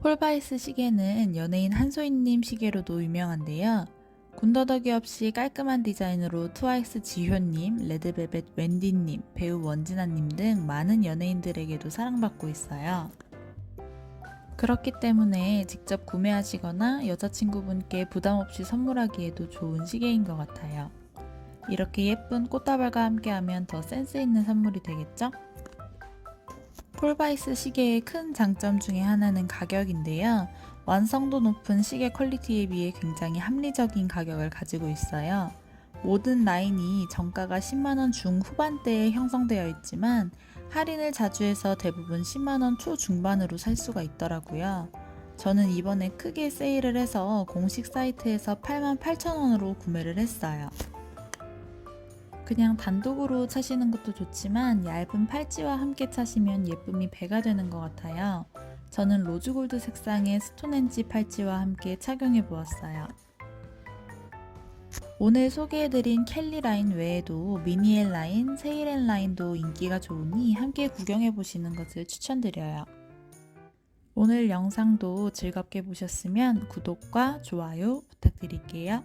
폴바이스 시계는 연예인 한소희님 시계로도 유명한데요. 군더더기 없이 깔끔한 디자인으로 트와이스 지효님, 레드벨벳 웬디님, 배우 원진아님 등 많은 연예인들에게도 사랑받고 있어요. 그렇기 때문에 직접 구매하시거나 여자친구분께 부담 없이 선물하기에도 좋은 시계인 것 같아요. 이렇게 예쁜 꽃다발과 함께하면 더 센스 있는 선물이 되겠죠? 폴바이스 시계의 큰 장점 중에 하나는 가격인데요. 완성도 높은 시계 퀄리티에 비해 굉장히 합리적인 가격을 가지고 있어요. 모든 라인이 정가가 10만원 중후반대에 형성되어 있지만 할인을 자주 해서 대부분 10만원 초중반으로 살 수가 있더라고요. 저는 이번에 크게 세일을 해서 공식 사이트에서 8만 8천원으로 구매를 했어요. 그냥 단독으로 차시는 것도 좋지만 얇은 팔찌와 함께 차시면 예쁨이 배가 되는 것 같아요. 저는 로즈골드 색상의 스톤엔지 팔찌와 함께 착용해 보았어요. 오늘 소개해드린 켈리 라인 외에도 미니엘 라인, 세일엔 라인도 인기가 좋으니 함께 구경해 보시는 것을 추천드려요. 오늘 영상도 즐겁게 보셨으면 구독과 좋아요 부탁드릴게요.